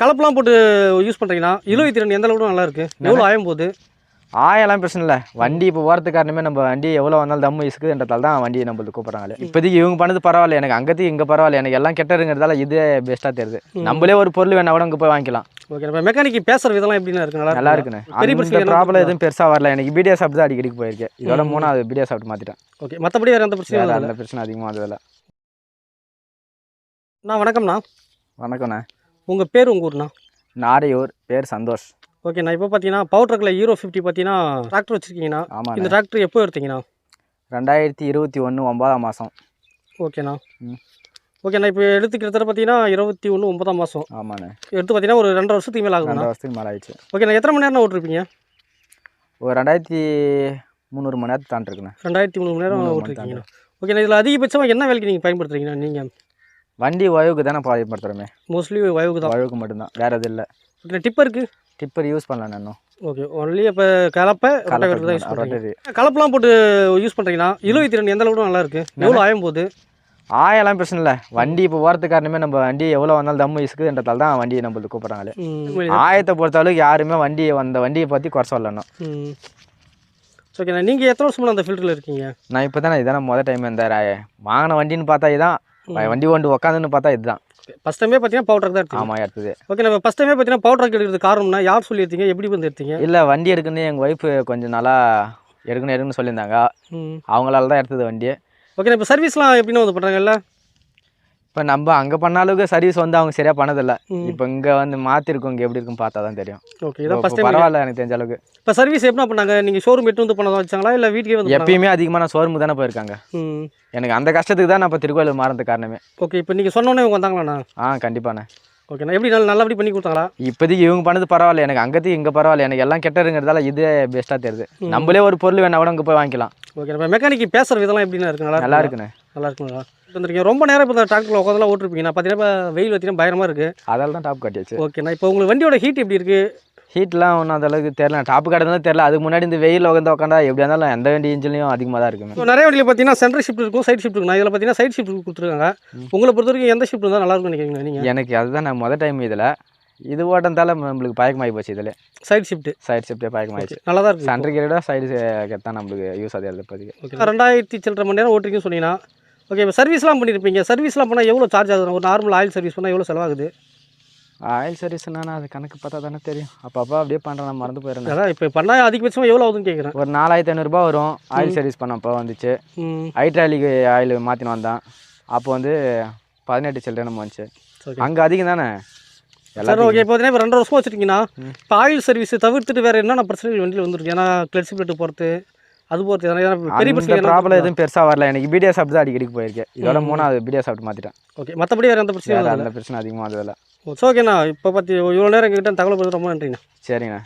கலப்பெல்லாம் போட்டு யூஸ் பண்ணுறீங்கன்னா இழுவை திறன் எந்த அளவுக்கு நல்லா இருக்கு எவ்வளோ ஆயும் போகுது ஆயெல்லாம் பிரச்சனை இல்லை. வண்டி இப்போ போகிறது காரணமே நம்ம வண்டி எவ்வளோ வந்தாலும் தம்மு இசுக்குன்றதால தான் வண்டியை நம்மளுக்கு கூப்பிட்றாங்களே இப்போதைக்கு இவங்க பண்ணது பரவாயில்ல. எனக்கு அங்கத்துக்கு இங்கே பரவாயில்ல. எனக்கு எல்லாம் கெட்டதுங்கிறதால இது பெஸ்ட்டாக தெரியுது. நம்மளே ஒரு பொருள் வேணா கூட அங்கே போய் வாங்கிக்கலாம். ஓகே நம்ம மெக்கானிக் பேசுகிற விதம்லாம் எப்படின்னா இருக்கு? நல்லா நல்லா? இருக்குண்ணே பெரிய பிரச்சனை ப்ராப்ளம்? எதுவும் பெருசாக வரல. எனக்கு பிடிஎஸ் சாப்பிட்டு தான் அடிக்கடிக்கு போயிருக்கேன். இதோட. மூணாவது பிடிஎஸ் சாப்பிட்டு மாற்றிட்டேன் ஓகே மற்றபடி வேறு எந்த பிரச்சனையும் வேறு இல்லை அந்த பிரச்சனை அதிகமாக வந்ததில்ல. நான் வணக்கம்ண்ணா. வணக்கண்ணே உங்கள் பேர் உங்கள் ஊர்ண்ணா? நாரையூர் பேர் சந்தோஷ். ஓகே நான் இப்போ பார்த்தீங்கன்னா பவர் ட்ரக்கில் ஹீரோ ஃபிஃப்டி பார்த்தீங்கன்னா டிராக்டர் வச்சுருக்கீங்கன்னா இந்த ஆமாண்ணே. டிராக்டர் எப்போ எடுத்தீங்கண்ணா? ரெண்டாயிரத்தி இருபத்தி ஒன்று ஒன்பதாம் மாதம் ஓகேண்ணா ம். ஓகேண்ணா இப்போ எடுத்துக்கிறத பார்த்தீங்கன்னா இருபத்தி ஒன்று ஒன்பதாம் மாதம் ஆமாண்ணே. எடுத்து பார்த்தீங்கன்னா ஒரு ரெண்டரை வருஷத்துக்கு மேலே ஆகுதுண்ணா. ரெண்டு வருஷத்துக்கு மேலே ஆயிடுச்சு. ஓகேண்ணா எத்தனை மணி நேரம் ஓட்டிருப்பீங்க? ஒரு ரெண்டாயிரத்தி முந்நூறு மணி நேரத்தை தாண்டிருக்குண்ணே ரெண்டாயிரத்தி மூணு மணி நேரம் முந்நூறு ஓட்டிருக்கீங்கண்ணா. ஓகேண்ணா இதில் அதிகபட்சமாக என்ன வேலைக்கு நீங்கள் பயன்படுத்துறீங்கண்ணா நீங்கள் வண்டி வயவுக்கு தானே பயன்படுத்துகிறோமே மோஸ்ட்லி வயவுக்கு தான். வழுக்கு மட்டும்தான். வேறு எதுவும் இல்லை. டிப்பருக்கு டிப்பர் யூஸ் பண்ணல இன்னும். ஓகே ஒன்லி இப்போ கலப்பை கலப்பெல்லாம் போட்டு யூஸ் பண்ணுறீங்கன்னா இழுவை திறன் எந்த அளவுக்கு நல்லா இருக்கு? எவ்வளோ ஆயும் போகுது ஆயெல்லாம் பிரச்சனை இல்லை. வண்டி இப்போ போகிறது காரணமே நம்ம வண்டி எவ்வளோ வந்தாலும் தம்மு இசுக்குன்றதால தான் வண்டியை நம்மளுக்கு கூப்பிட்றாங்களே ஆயத்தை பொறுத்தளவுக்கு யாருமே வண்டியை அந்த வண்டியை பற்றி குறை சொல்லணும். ஓகேண்ணா நீங்கள் எத்தனை வருஷமா அந்த ஃபீல்டில் இருக்கீங்க? நான் இப்போ தானே இதானே மொதல் டைம் இந்த வாங்கின வண்டின்னு பார்த்தா இதுதான் வண்டி கொண்டு உக்காந்துன்னு பார்த்தா இதுதான். ஃபஸ்ட் டைமே பார்த்தீங்கன்னா பவர் ட்ரக் தான் எடுத்தீங்க. ஆமாம் எடுத்தது. ஓகே நம்ம ஃபஸ்ட் டைமே பார்த்தீங்கன்னா பவர் ட்ரக் எடுக்கிறது காரணம்னா யார் சொல்லி எடுத்தீங்க எப்படி வந்து எடுத்தீங்க? இல்லை வண்டி எடுக்கணும்னு எங்கள் ஒய்ஃபு கொஞ்சம் நாளா எடுக்கணும் எடுக்கணும்னு சொல்லியிருந்தாங்க. அவங்களால தான் எடுத்தது வண்டி. ஓகே இப்போ சர்வீஸ்லாம் எப்படின்னா வந்து பண்ணுறாங்கல்ல இப்போ நம்ம அங்கே பண்ண அளவுக்கு சர்வீஸ் வந்து அவங்க சரியாக பண்ணதில்ல. இப்போ இங்கே வந்து மாற்றிருக்கோம் இங்கே எப்படி இருக்குன்னு பார்த்தா தான் தெரியும். ஓகே இதான் இப்போ ஃபஸ்ட் பரவாயில்ல எனக்கு தெரிஞ்ச அளவுக்கு. இப்போ சர்வீஸ் எப்படி பண்ணாங்க நீங்கள் ஷோரூம் எட்டு வந்து பண்ணதான் வச்சாங்களா? இல்லை வீட்டுக்கே வந்து? எப்பயுமே அதிகமாக நான் சோர்மு தானே போயிருக்காங்க. எனக்கு அந்த கஷ்டத்துக்கு தான் நான் இப்போ திருக்கோயில் மாறது காரணமே. ஓகே இப்போ நீங்கள் சொன்னோன்னே இவங்க வந்தாங்களாண்ணா? ஆ கண்டிப்பாண்ணே. ஓகேண்ணா எப்படி நல்லா நல்லபடி பண்ணி கொடுத்தாங்களா? இப்போதைக்கு இவங்க பண்ணது பரவாயில்ல. எனக்கு அங்கத்துக்கு இங்கே பரவாயில்ல. எனக்கு எல்லாம் கெட்டதுங்கிறதால இது பெஸ்ட்டாக தெரியுது. நம்மளே ஒரு பொருள் வேணா கூட அங்கே போய் வாங்கிக்கலாம். ஓகே நம்ம மெக்கானிக் பேசுகிற விதம்லாம் எப்படின்னா இருக்கு நல்லா நல்லா இருக்குங்களா? இருக்குண்ணே. நல்லா இருக்குங்களா? இப்போ வந்துருக்கீங்க. ரொம்ப நேரம் இப்போ டிராக்டரில் உட்காந்துலாம் ஓட்டிருப்பீங்க. நான் பார்த்தீங்கன்னா வெயில் பார்த்தீங்கன்னா பயங்கரமாக இருக்குது அதால தான் டாப் கட்டியாச்சு. ஓகேண்ணா இப்போ உங்களுக்கு வண்டியோட ஹீட் எப்படி இருக்குது ஹீட்லாம் ஒன்றும் அந்த அளவுக்கு தெரியல. டாப்பு கடந்தா தெரியல. அதுக்கு முன்னாடி இந்த வெயில் உட்காந்து உட்காந்தா எப்படியா இருந்தாலும் எந்த வண்டி இன்ஜின்லையும் அதிகமாக தான் இருக்குமே. நிறைய வண்டியில் பார்த்தீங்கன்னா சென்ட்ரல் ஷிஃப்ட் இருக்கும் சைட் ஷிஃப்ட் இருக்கும். இதில் பார்த்தீங்கன்னா சைட் ஷிஃப்ட் கொடுத்துருக்காங்க. உங்களை பொறுத்த வரைக்கும் எந்த ஷிஃப்ட் இருந்தால் நல்லா இருக்கும்னு நினைக்கிறீங்க நீங்கள் எனக்கு அதுதான் நான் மொதல் டைம் இதில். இது ஓட்டந்தால நம்மளுக்கு பயக்கமாகி போச்சு இதில். சைட் ஷிஃப்ட் சைடு ஷிஃப்டே பயக்கமாயிடுச்சு நல்லா தான் இருக்குது சென்டர் கிரேடாக சைடு தான் நம்மளுக்கு யூஸ் ஆகுது ஓகே ரெண்டாயிரத்தி சில்லற மணி நேரம் ஓட்டிருக்கீங்கன்னு சொன்னீங்கன்னா ஓகே இப்போ சர்வீஸ்லாம் பண்ணியிருப்பீங்க சர்வீஸ்லாம் பண்ணால் எவ்வளோ சார்ஜ் ஆகுது? ஒரு நார்மல் ஆயில் சர்வீஸ் பண்ணால் எவ்வளோ செலவாகுது? ஆயில் சர்வீஸ்னா அது கணக்கு பார்த்தா தானே தெரியும். அப்பப்போ அப்படியே பண்ணுறேன் நான் மறந்து போயிடுறேன். அதான் இப்போ பண்ணால் அதிகபட்சமாக எவ்வளோ ஆகுதுன்னு கேட்குறேன் ஒரு நாலாயிரத்தி ஐநூறுரூபா வரும். ஆயில் சர்வீஸ் பண்ணப்போ வந்துச்சு. ஹைட்ராலிக் ஆயில் மாற்றின்னு வந்தான். அப்போ வந்து பதினெட்டு சில்லறை நம்ம வந்துச்சு அங்கே அதிகம் தானே? சார் எல்லாத்தையும் ஓகே இப்போ பார்த்தீங்கன்னா இப்போ ரெண்டு வருஷமா வச்சுருக்கீங்கன்னா. இப்போ ஆயில் சர்வீஸ் தவிர்த்துட்டு வேறு என்னென்ன பிரச்சனைகள் வண்டியில் வந்துருக்கு? ஏன்னா கிளட்சி பிளேட்டு போகிறது அது போகிறது பெரிய பிரச்சனை ப்ராப்ளம் எதுவும் பெருசாக வரல. எனக்கு பிடிஎஸ் சாப்பிட்டு தான் அடிக்கடிக்கு போயிருக்கேன். இதோட மூணாவது பிடிஎஸ் சாப்பிட்டு மாற்றிட்டேன் ஓகே மற்றபடி வேறு எந்த பிரச்சனையும் அந்த பிரச்சனை அதிகமாக ஓகே ஓகேண்ணா இப்போ பார்த்து இவ்வளோ நேரம் எங்ககிட்ட தகவல் பற்றி ரொம்ப நன்றிண்ணா. சரிண்ணே.